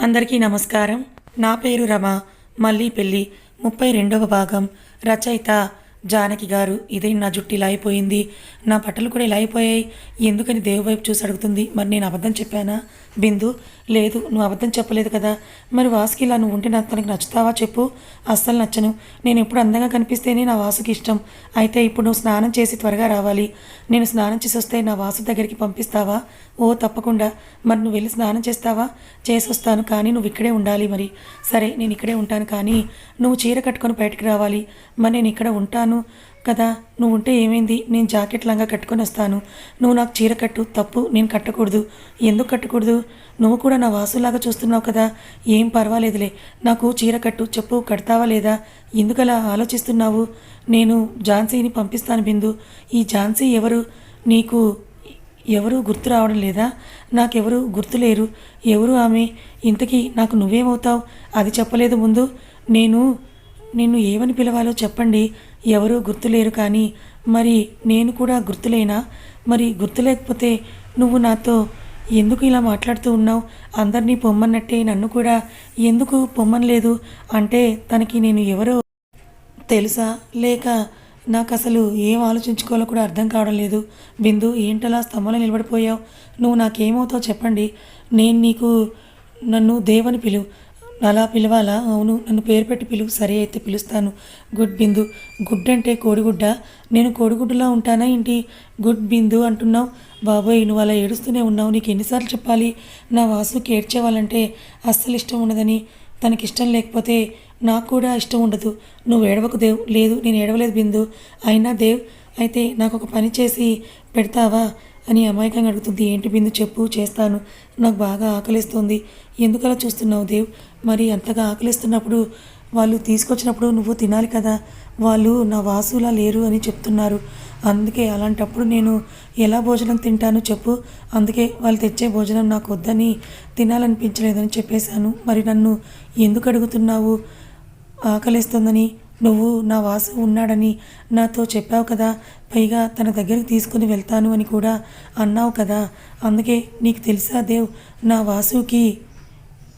అందరికీ నమస్కారం. నా పేరు రమ మళ్ళీ పెళ్ళి ముప్పై రెండవ భాగం రచయిత జానకి గారు ఇదే నా జుట్టు ఇలా అయిపోయింది. నా బట్టలు కూడా ఇలా అయిపోయాయి. ఎందుకని దేవు వైపు చూసి అడుగుతుంది? మరి నేను అబద్ధం చెప్పానా? బిందు లేదు నువ్వు అబద్ధం చెప్పలేదు కదా. మరి వాసుకి ఇలా నువ్వు ఉంటే నాకు తనకి నచ్చుతావా చెప్పు? అస్సలు నచ్చను. నేను ఎప్పుడు అందంగా కనిపిస్తేనే నా వాసుకి ఇష్టం. అయితే ఇప్పుడు నువ్వు స్నానం చేసి త్వరగా రావాలి. నేను స్నానం చేసి వస్తే నా వాసు దగ్గరికి పంపిస్తావా? ఓ తప్పకుండా. మరి నువ్వు వెళ్ళి స్నానం చేస్తావా? చేసి వస్తాను కానీ నువ్వు ఇక్కడే ఉండాలి మరి. సరే నేను ఇక్కడే ఉంటాను కానీ నువ్వు చీర కట్టుకొని బయటకు రావాలి. మరి నేను ఇక్కడ ఉంటాను. కదా నువ్వు ఉంటే ఏమైంది? నేను జాకెట్ లంగా కట్టుకొని వస్తాను. నువ్వు నాకు చీర కట్టు తప్పు నేను కట్టకూడదు. ఎందుకు కట్టకూడదు? నువ్వు కూడా నా వాసులాగా చూస్తున్నావు కదా. ఏం పర్వాలేదులే. నాకు చీర కట్టు చెప్పు కడతావా లేదా? ఎందుకలా ఆలోచిస్తున్నావు? నేను ఝాన్సీని పంపిస్తాను బిందు. ఈ ఝాన్సీ ఎవరు? నీకు ఎవరు గుర్తు రావడం లేదా? నాకెవరూ గుర్తులేరు ఎవరు ఆమె? ఇంతకీ నాకు నువ్వేమవుతావు? అది చెప్పలేదు ముందు. నేను నిన్ను ఏమని పిలవాలో చెప్పండి. ఎవరూ గుర్తులేరు కానీ మరి నేను కూడా గుర్తులేనా? మరి గుర్తులేకపోతే నువ్వు నాతో ఎందుకు ఇలా మాట్లాడుతూ ఉన్నావు? అందరినీ పొమ్మన్నట్టే నన్ను కూడా ఎందుకు పొమ్మనలేదు? అంటే తనకి నేను ఎవరో తెలుసా? లేక నాకు అసలు ఏం ఆలోచించుకోవాలో కూడా అర్థం కావడం లేదు. బిందు ఏంటలా స్తంభంలో నిలబడిపోయావు? నువ్వు నాకేమవుతావు చెప్పండి. నేను నీకు నన్ను దేవని పిలువు అలా పిలవాలా? అవును నన్ను పేరు పెట్టి పిలువు సరే అయితే పిలుస్తాను. గుడ్ బిందు గుడ్ అంటే కోడిగుడ్డ. నేను కోడిగుడ్డులా ఉంటానా ఏంటి? గుడ్ బిందు అంటున్నావు. బాబోయ్ నువ్వు అలా ఏడుస్తూనే ఉన్నావు. నీకు ఎన్నిసార్లు చెప్పాలి? నా వాసుకి ఏడ్చేవాలంటే అస్సలు ఇష్టం ఉండదని. తనకి ఇష్టం లేకపోతే నాకు కూడా ఇష్టం ఉండదు. నువ్వు ఏడవకు దేవ్. లేదు నేను ఏడవలేదు బిందు. అయినా దేవ్ అయితే నాకు ఒక పని చేసి పెడతావా? అని అమాయకంగా అడుగుతుంది. ఏంటి బిందు చెప్పు చేస్తాను. నాకు బాగా ఆకలిస్తుంది. ఎందుకలా చూస్తున్నావు దేవ్? మరి అంతగా ఆకలిస్తున్నప్పుడు వాళ్ళు తీసుకొచ్చినప్పుడు నువ్వు తినాలి కదా. వాళ్ళు నా వాసులా లేరు అని చెప్తున్నారు. అందుకే అలాంటప్పుడు నేను ఎలా భోజనం తింటాను చెప్పు. అందుకే వాళ్ళు తెచ్చే భోజనం నాకు వద్దని తినాలనిపించలేదని చెప్పేశాను. మరి నన్ను ఎందుకు అడుగుతున్నావు? ఆకలిస్తుందని నువ్వు నా వాసు ఉన్నాడని నాతో చెప్పావు కదా. పైగా తన దగ్గరికి తీసుకుని వెళ్తాను అని కూడా అన్నావు కదా. అందుకే నీకు తెలుసా దేవ్ నా వాసుకి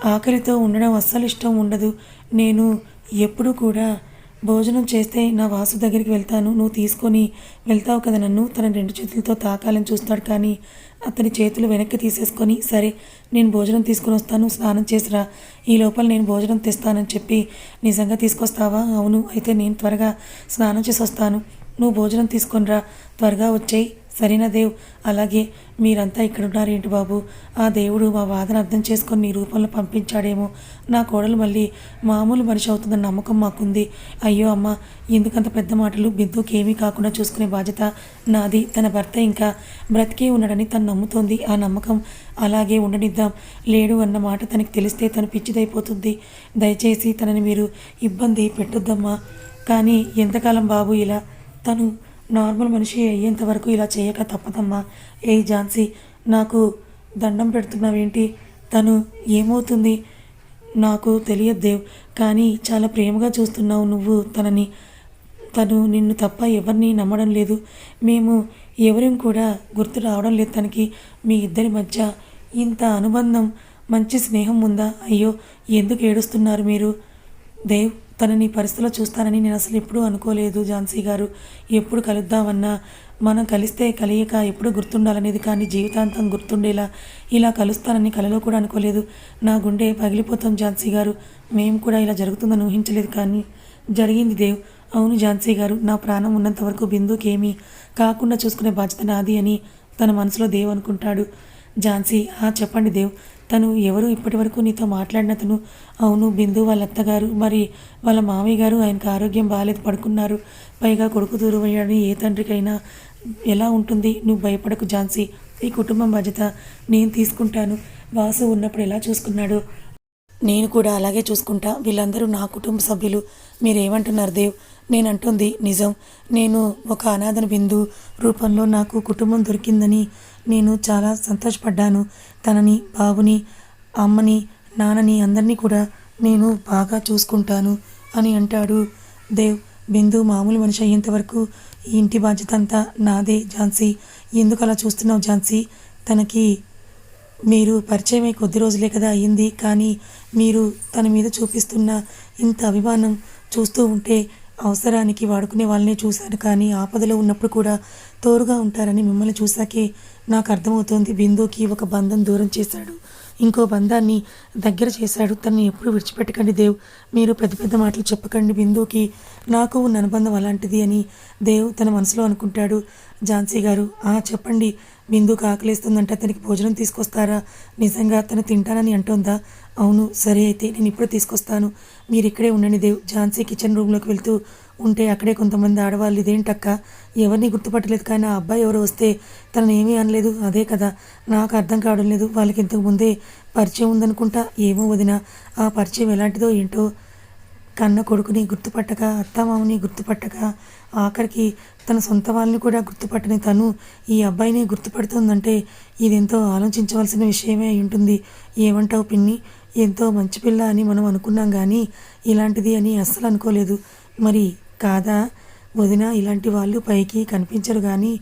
ఆకలితో ఉండడం అస్సలు ఇష్టం ఉండదు. నేను ఎప్పుడు కూడా భోజనం చేస్తే నా వాసు దగ్గరికి వెళ్తాను. నువ్వు తీసుకొని వెళ్తావు కదా నన్ను? తన రెండు చేతులతో తాకాలని చూస్తాడు కానీ అతని చేతులు వెనక్కి తీసేసుకొని సరే నేను భోజనం తీసుకొని వస్తాను స్నానం చేసిరా. ఈ లోపల నేను భోజనం తెస్తానని చెప్పి నిజంగా తీసుకొస్తావా? అవును అయితే నేను త్వరగా స్నానం చేసి వస్తాను. నువ్వు భోజనం తీసుకొనిరా త్వరగా వచ్చేయి. సరేనా దేవ్? అలాగే మీరంతా ఇక్కడ ఉన్నారేంటి బాబు? ఆ దేవుడు మా బాధను అర్థం చేసుకొని నీ రూపంలో పంపించాడేమో. నా కోడలు మళ్ళీ మామూలు మనిషి అవుతుందన్న నమ్మకం మాకుంది. అయ్యో అమ్మ ఎందుకంత పెద్ద మాటలు? బిందుకి ఏమీ కాకుండా చూసుకునే బాధ్యత నాది. తన భర్త ఇంకా బ్రతికే ఉన్నాడని తను నమ్ముతోంది. ఆ నమ్మకం అలాగే ఉండనిద్దాం. లేడు అన్న మాట తనకి తెలిస్తే తను పిచ్చిదైపోతుంది. దయచేసి తనని మీరు ఇబ్బంది పెట్టొద్దమ్మా. కానీ ఎంతకాలం బాబు ఇలా తను నార్మల్ మనిషి అయ్యేంత వరకు ఇలా చేయక తప్పదమ్మా. ఏ ఝాన్సీ నాకు దండం పెడుతున్నావేంటి? తను ఏమవుతుంది? నాకు తెలియదు దేవ్ కానీ చాలా ప్రేమగా చూస్తున్నావు నువ్వు తనని. తను నిన్ను తప్ప ఎవరిని నమ్మడం లేదు. మేము ఎవరిం కూడా గుర్తు రావడం లేదు తనకి. మీ ఇద్దరి మధ్య ఇంత అనుబంధం మంచి స్నేహం ఉందా? అయ్యో ఎందుకు ఏడుస్తున్నారు మీరు? దేవ్ తనని పరిస్థితిలో చూస్తానని నేను అసలు ఎప్పుడూ అనుకోలేదు ఝాన్సీ గారు. ఎప్పుడు కలుద్దామన్నా మనం కలిస్తే కలియక ఎప్పుడు గుర్తుండాలనేది కానీ జీవితాంతం గుర్తుండేలా ఇలా కలుస్తానని కలలో కూడా అనుకోలేదు. నా గుండె పగిలిపోతాం ఝాన్సీ గారు. మేము కూడా ఇలా జరుగుతుందని ఊహించలేదు కానీ జరిగింది దేవ్. అవును ఝాన్సీ గారు నా ప్రాణం ఉన్నంత వరకు బిందుకేమీ కాకుండా చూసుకునే బాధ్యత నాది అని తన మనసులో దేవ్ అనుకుంటాడు. ఝాన్సీ ఆ చెప్పండి దేవ్ తను ఎవరు ఇప్పటి వరకు నీతో మాట్లాడిన తను? అవును బిందు వాళ్ళ అత్తగారు మరి వాళ్ళ మామయ్య గారు ఆయనకు ఆరోగ్యం బాగాలేదు పడుకున్నారు. పైగా కొడుకు దూరం అయ్యాడని ఏ తండ్రికైనా ఎలా ఉంటుంది? నువ్వు భయపడకు ఝాన్సీ. ఈ కుటుంబం బాధ్యత నేను తీసుకుంటాను. వాసు ఉన్నప్పుడు ఎలా చూసుకున్నాడు? నేను కూడా అలాగే చూసుకుంటా. వీళ్ళందరూ నా కుటుంబ సభ్యులు. మీరేమంటున్నారు దేవ్? నేను అంటుంది నిజం. నేను ఒక అనాథన బిందు రూపంలో నాకు కుటుంబం దొరికిందని నేను చాలా సంతోషపడ్డాను. తనని బాబుని అమ్మని నాన్నని అందరినీ కూడా నేను బాగా చూసుకుంటాను అని అంటాడు. దేవ్ బిందు మామూలు మనిషి అయ్యేంతవరకు ఈ ఇంటి బాధ్యత అంతా నాదే ఝాన్సీ. ఎందుకు అలా చూస్తున్నావు ఝాన్సీ? తనకి మీరు పరిచయమై కొద్ది రోజులే కదా అయ్యింది. కానీ మీరు తన మీద చూపిస్తున్న ఇంత అభిమానం చూస్తూ ఉంటే అవసరానికి వాడుకునే వాళ్ళనే చూశాను కానీ ఆపదలో ఉన్నప్పుడు కూడా తోరుగా ఉంటారని మిమ్మల్ని చూశాకే నాకు అర్థమవుతోంది. బిందుకి ఒక బంధం దూరం చేశాడు. ఇంకో బంధాన్ని దగ్గర చేశాడు. తనని ఎప్పుడు విడిచిపెట్టకండి దేవ్. మీరు పెద్ద పెద్ద మాటలు చెప్పకండి బిందుకి. నాకు ఉన్న అనుబంధం అలాంటిది అని దేవ్ తన మనసులో అనుకుంటాడు. ఝాన్సీ గారు ఆ చెప్పండి. బిందుకు ఆకలిస్తుందంటే అతనికి భోజనం తీసుకొస్తారా? నిజంగా తను తింటానని అంటోందా? అవును సరే అయితే నేను ఇప్పుడు తీసుకొస్తాను. మీరు ఇక్కడే ఉండండి దేవ్. ఝాన్సీ కిచెన్ రూమ్లోకి వెళ్తూ ఉంటే అక్కడే కొంతమంది ఆడవాళ్ళు ఇదేంటక్క? ఎవరిని గుర్తుపట్టలేదు కానీ ఆ అబ్బాయి ఎవరు వస్తే తనని ఏమీ అనలేదు. అదే కదా నాకు అర్థం కావడం లేదు. వాళ్ళకి ఇంతకు ముందే పరిచయం ఉందనుకుంటా ఏమో వదిన ఆ పరిచయం ఎలాంటిదో ఏంటో. కన్న కొడుకుని గుర్తుపట్టక అత్తమామని గుర్తుపట్టక ఆఖరికి తన సొంత వాళ్ళని కూడా గుర్తుపట్టని తను ఈ అబ్బాయిని గుర్తుపడుతుందంటే ఇదెంతో ఆలోచించవలసిన విషయమే అయి ఉంటుంది. ఏమంటావు పిన్ని? ఎంతో మంచి పిల్ల అని మనం అనుకున్నాం కానీ ఇలాంటిది అని అస్సలు అనుకోలేదు. మరి కాదా? వదిన ఇలాంటి వాళ్ళు పైకి కనిపించరు కానీ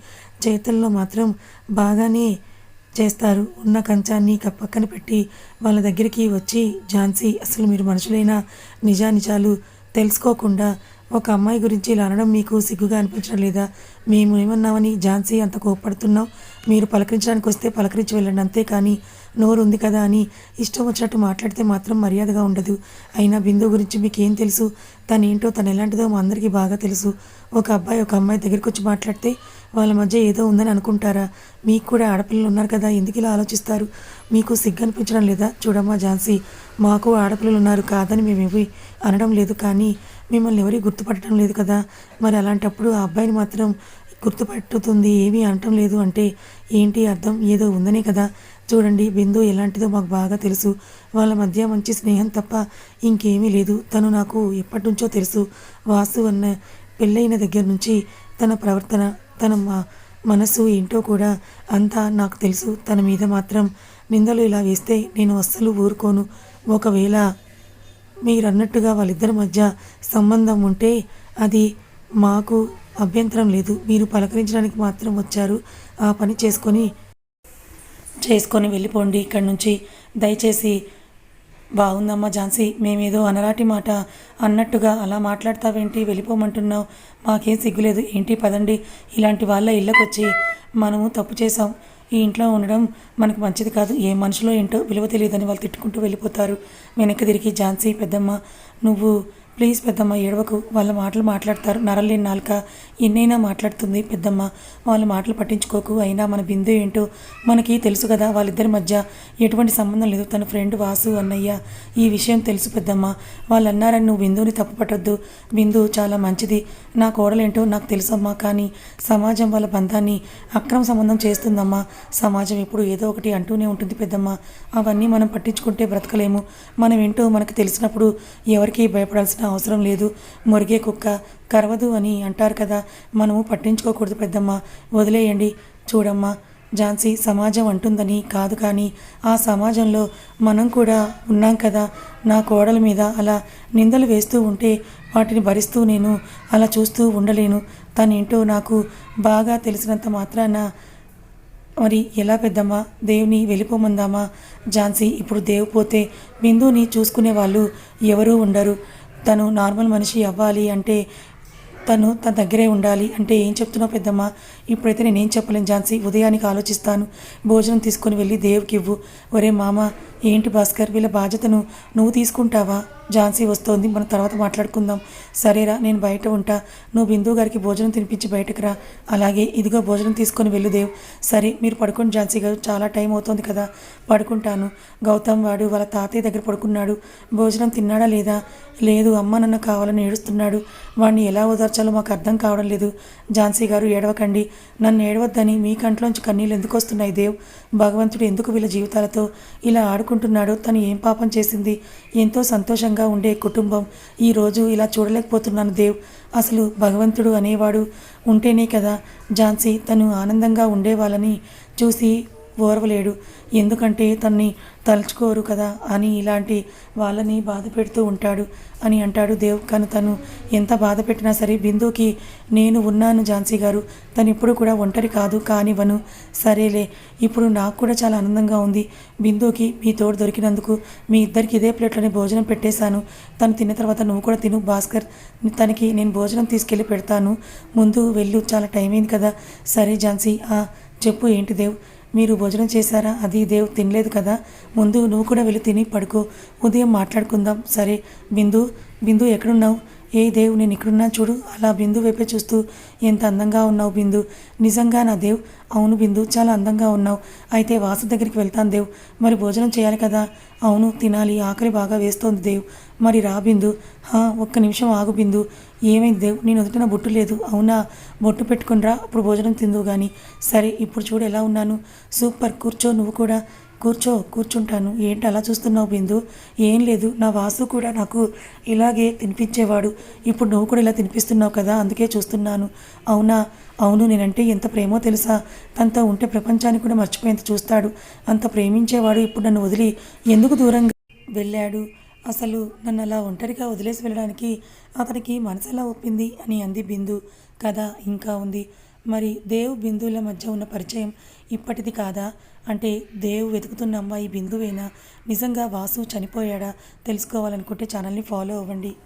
చేతుల్లో మాత్రం బాగానే చేస్తారు. ఉన్న కంచాన్ని క- పక్కన పెట్టి వాళ్ళ దగ్గరికి వచ్చి ఝాన్సీ అసలు మీరు మనుషులైనా నిజానిజాలు తెలుసుకోకుండా ఒక అమ్మాయి గురించి ఇలా అనడం మీకు సిగ్గుగా అనిపించడం లేదా? మేము ఏమన్నామని ఝాన్సీ అంత కోప్పడుతున్నాం. మీరు పలకరించడానికి వస్తే పలకరించి వెళ్ళండి అంతేకాని నోరు ఉంది కదా అని ఇష్టం వచ్చినట్టు మాట్లాడితే మాత్రం మర్యాదగా ఉండదు. అయినా బిందు గురించి మీకేం తెలుసు? తను ఏంటో తను ఎలాంటిదో మా అందరికీ బాగా తెలుసు. ఒక అబ్బాయి ఒక అమ్మాయి దగ్గరికి వచ్చి మాట్లాడితే వాళ్ళ మధ్య ఏదో ఉందని అనుకుంటారా? మీకు కూడా ఆడపిల్లలు ఉన్నారు కదా ఎందుకు ఇలా ఆలోచిస్తారు? మీకు సిగ్గు అనిపించడం లేదా? చూడమ్మా ఝాన్సీ మాకు ఆడపిల్లలు ఉన్నారు కాదని మేమేవి అనడం లేదు కానీ మిమ్మల్ని ఎవరి గుర్తుపట్టడం లేదు కదా. మరి అలాంటప్పుడు ఆ అబ్బాయిని మాత్రం గుర్తుపట్టుతుంది ఏమీ అనటం లేదు అంటే ఏంటి అర్థం? ఏదో ఉందనే కదా. చూడండి బిందు ఎలాంటిదో మాకు బాగా తెలుసు. వాళ్ళ మధ్య మంచి స్నేహం తప్ప ఇంకేమీ లేదు. తను నాకు ఎప్పటి నుంచో తెలుసు. వాసు అన్న పెళ్ళైన దగ్గర నుంచి తన ప్రవర్తన తన మా మనసు ఏంటో కూడా అంతా నాకు తెలుసు. తన మీద మాత్రం నిందలు ఇలా వేస్తే నేను అస్సలు ఊరుకోను. ఒకవేళ మీరన్నట్టుగా వాళ్ళిద్దరి మధ్య సంబంధం ఉంటే అది మాకు అభ్యంతరం లేదు. మీరు పలకరించడానికి మాత్రం వచ్చారు. ఆ పని చేసుకొని చేసుకొని వెళ్ళిపోండి. ఇక్కడి నుంచి దయచేసి బాగుందమ్మా ఝాన్సీ మేమేదో అనరాటి మాట అన్నట్టుగా అలా మాట్లాడతావేంటి? వెళ్ళిపోమంటున్నావు. మాకేం సిగ్గులేదు. ఏంటి? పదండి. ఇలాంటి వాళ్ళ ఇళ్ళకొచ్చి మనము తప్పు చేసాం ఈ ఇంట్లో ఉండడం మనకు మంచిది కాదు. ఏ మనుషులో ఏంటో విలువ తెలియదని వాళ్ళు తిట్టుకుంటూ వెళ్ళిపోతారు. వెనక్కి తిరిగి ఝాన్సీ పెద్దమ్మ నువ్వు ప్లీజ్ పెద్దమ్మ ఏడవకు. వాళ్ళ మాటలు మాట్లాడతారు. నరలేని నాలుక ఎన్నైనా మాట్లాడుతుంది. పెద్దమ్మ వాళ్ళ మాటలు పట్టించుకోకు. అయినా మన బిందు ఏంటో మనకి తెలుసు కదా. వాళ్ళిద్దరి మధ్య ఎటువంటి సంబంధం లేదు. తన ఫ్రెండ్ వాసు అన్నయ్య ఈ విషయం తెలుసు పెద్దమ్మ. వాళ్ళు అన్నారని నువ్వు బిందుని తప్పు పట్టొద్దు బిందు చాలా మంచిది. నా కోడలేంటో నాకు తెలుసమ్మా. కానీ సమాజం వాళ్ళ బంధాన్ని అక్రమ సంబంధం చేస్తుందమ్మా. సమాజం ఎప్పుడు ఏదో ఒకటి అంటూనే ఉంటుంది పెద్దమ్మ. అవన్నీ మనం పట్టించుకుంటే బ్రతకలేము. మనం ఏంటో మనకు తెలిసినప్పుడు ఎవరికీ భయపడాల్సిన అవసరం లేదు. మురిగే కుక్క కరవదు అని అంటారు కదా. మనము పట్టించుకోకూడదు పెద్దమ్మ. వదిలేయండి. చూడమ్మా ఝాన్సీ సమాజం అంటుందని కాదు కానీ ఆ సమాజంలో మనం కూడా ఉన్నాం కదా. నా కోడల మీద అలా నిందలు వేస్తూ ఉంటే వాటిని భరిస్తూ నేను అలా చూస్తూ ఉండలేను. తనేంటో నాకు బాగా తెలిసినంత మాత్రాన మరి ఎలా పెద్దమ్మా? దేవుని వెళ్ళిపోమందామా? ఝాన్సీ ఇప్పుడు దేవు పోతే బిందుని చూసుకునే వాళ్ళు ఎవరూ ఉండరు. తను నార్మల్ మనిషి అవ్వాలి అంటే తను తన దగ్గరే ఉండాలి అంటే ఏం చెప్తున్నావు పెద్దమ్మ? ఇప్పుడైతే నేనేం చెప్పలేను ఝాన్సీ ఉదయానికి ఆలోచిస్తాను. భోజనం తీసుకొని వెళ్ళి దేవుకి ఇవ్వు. ఒరే మామ ఏంటి భాస్కర్ వీళ్ళ బాధ్యతను నువ్వు తీసుకుంటావా? ఝాన్సీ వస్తోంది. మనం తర్వాత మాట్లాడుకుందాం. సరేరా నేను బయట ఉంటా. నువ్వు బిందు గారికి భోజనం తినిపించి బయటకు రా. అలాగే ఇదిగో భోజనం తీసుకొని వెళ్ళు దేవ్. సరే మీరు పడుకోండి ఝాన్సీ గారు. చాలా టైం అవుతోంది కదా. పడుకుంటాను. గౌతమ్ వాడు వాళ్ళ తాతయ్య దగ్గర పడుకున్నాడు. భోజనం తిన్నాడా లేదా? లేదు అమ్మ నన్ను కావాలని ఏడుస్తున్నాడు. వాడిని ఎలా ఓదార్చాలో మాకు అర్థం కావడం లేదు. ఝాన్సీ గారు ఏడవకండి. నన్ను ఏడవద్దని మీ కంట్లోంచి కన్నీళ్ళు ఎందుకు వస్తున్నాయి దేవ్? భగవంతుడు ఎందుకు వీళ్ళ జీవితాలతో ఇలా ఆడుకుంటున్నాడో తను ఏం పాపం చేసింది? ఎంతో సంతోషంగా ఉండే కుటుంబం. ఈరోజు ఇలా చూడలేకపోతున్నాను దేవ్. అసలు భగవంతుడు అనేవాడు ఉంటేనే కదా ఝాన్సీ తను ఆనందంగా ఉండేవాళ్ళని చూసి ఓర్వలేడు. ఎందుకంటే తన్ని తలుచుకోరు కదా అని ఇలాంటి వాళ్ళని బాధ పెడుతూ ఉంటాడు అని అంటాడు దేవ్. కానీ తను ఎంత బాధ పెట్టినా సరే బిందుకి నేను ఉన్నాను ఝాన్సీ గారు. తను ఇప్పుడు కూడా ఒంటరి కాదు. కానివ్వను సరేలే ఇప్పుడు నాకు కూడా చాలా ఆనందంగా ఉంది. బిందుకి మీ తోడు దొరికినందుకు మీ ఇద్దరికి ఇదే ప్లేట్లోనే భోజనం పెట్టేశాను. తను తిన్న తర్వాత నువ్వు కూడా తిను భాస్కర్. తనకి నేను భోజనం తీసుకెళ్ళి పెడతాను. ముందు వెళ్ళు చాలా టైం అయింది కదా. సరే ఝాన్సీ ఆ, చెప్పు ఏంటి దేవ్? మీరు భోజనం చేశారా? అది దేవ్ తినలేదు కదా. ముందు నువ్వు కూడా వెళ్ళి తిని పడుకో. ఉదయం మాట్లాడుకుందాం. సరే బిందు బిందు ఎక్కడున్నావు? ఏ దేవ్ నేను ఇక్కడున్నా చూడు. అలా బిందు వైపే చూస్తూ ఎంత అందంగా ఉన్నావు బిందు. నిజంగా నా దేవ్ అవును బిందు చాలా అందంగా ఉన్నావు. అయితే వాసు దగ్గరికి వెళ్తాను దేవ్. మరి భోజనం చేయాలి కదా? అవును తినాలి. ఆకలి బాగా వేస్తోంది దేవ్. మరి రా బిందు. హా, ఒక్క నిమిషం ఆగు బిందు. ఏమైంది నేను వదిలిన బొట్టు లేదు. అవునా? బొట్టు పెట్టుకునిరా. అప్పుడు భోజనం తిందువు కానీ సరే ఇప్పుడు చూడు ఎలా ఉన్నాను. సూపర్. కూర్చో నువ్వు కూడా. కూర్చో కూర్చుంటాను. ఏంటి అలా చూస్తున్నావు బిందు? ఏం లేదు. నా వాసు కూడా నాకు ఇలాగే తినిపించేవాడు. ఇప్పుడు నువ్వు కూడా ఇలా తినిపిస్తున్నావు కదా? అందుకే చూస్తున్నాను. అవునా? అవును నేనంటే ఎంత ప్రేమో తెలుసా? తనతో ఉంటే ప్రపంచాన్ని కూడా మర్చిపోయేంత చూస్తాడు. అంత ప్రేమించేవాడు ఇప్పుడు నన్ను వదిలి ఎందుకు దూరంగా వెళ్ళాడు? అసలు నన్ను అలా ఒంటరిగా వదిలేసి వెళ్ళడానికి అతనికి మనసు ఎలా ఒప్పింది అని అంది బిందు. కథ ఇంకా ఉంది. మరి దేవ్ బిందువుల మధ్య ఉన్న పరిచయం ఇప్పటిది కాదా? అంటే దేవ్ వెతుకుతున్న అమ్మాయి బిందువేనా? నిజంగా వాసు చనిపోయాడా? తెలుసుకోవాలనుకుంటే ఛానల్ని ఫాలో అవ్వండి.